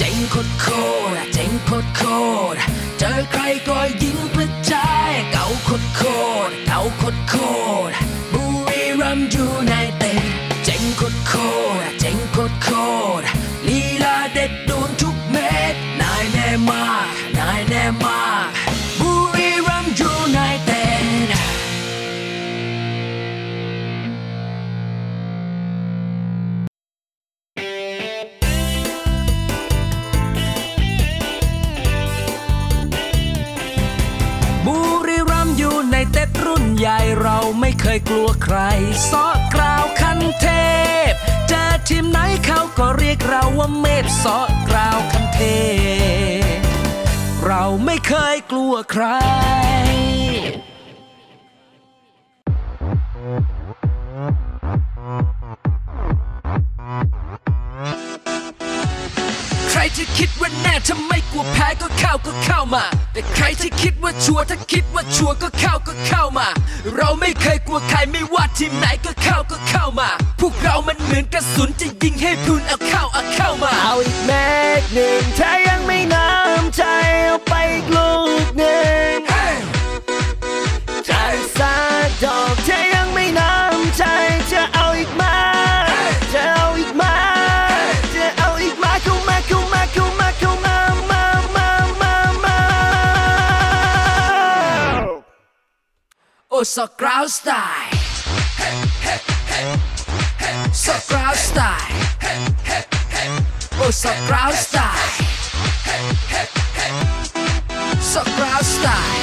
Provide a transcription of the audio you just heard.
จ๋งโคตรโคตรเจ๋งโคตรโคตรเจอใครก็ยิงกระจายเก่าโคตรโคตรเก่าโคตรโคตรบุรีรัมยูไนเต็ดเจ๋งโคตรโคตรเจ๋งโคตรโคตร รุ่นใหญ่เราไม่เคยกลัวใครซอกกราวคันเทพเจอทีมไหนเขาก็เรียกเราว่าเมฟซอกกราวคันเทพเราไม่เคยกลัวใคร ใครที่คิดว่าแน่ถ้าไม่กลัวแพ้ก็เข้าก็เข้ามา แต่ใครที่คิดว่าชัวร์ถ้าคิดว่าชัวร์ก็เข้าก็เข้ามา เราไม่เคยกลัวใครไม่ว่าทีมไหนก็เข้าก็เข้ามา พวกเรามันเหมือนกระสุนจะยิงให้พรุนเอาเข้าเอาเข้ามา เอาอีกแม็กหนึ่งถ้ โอ้สกราวสไตล์สก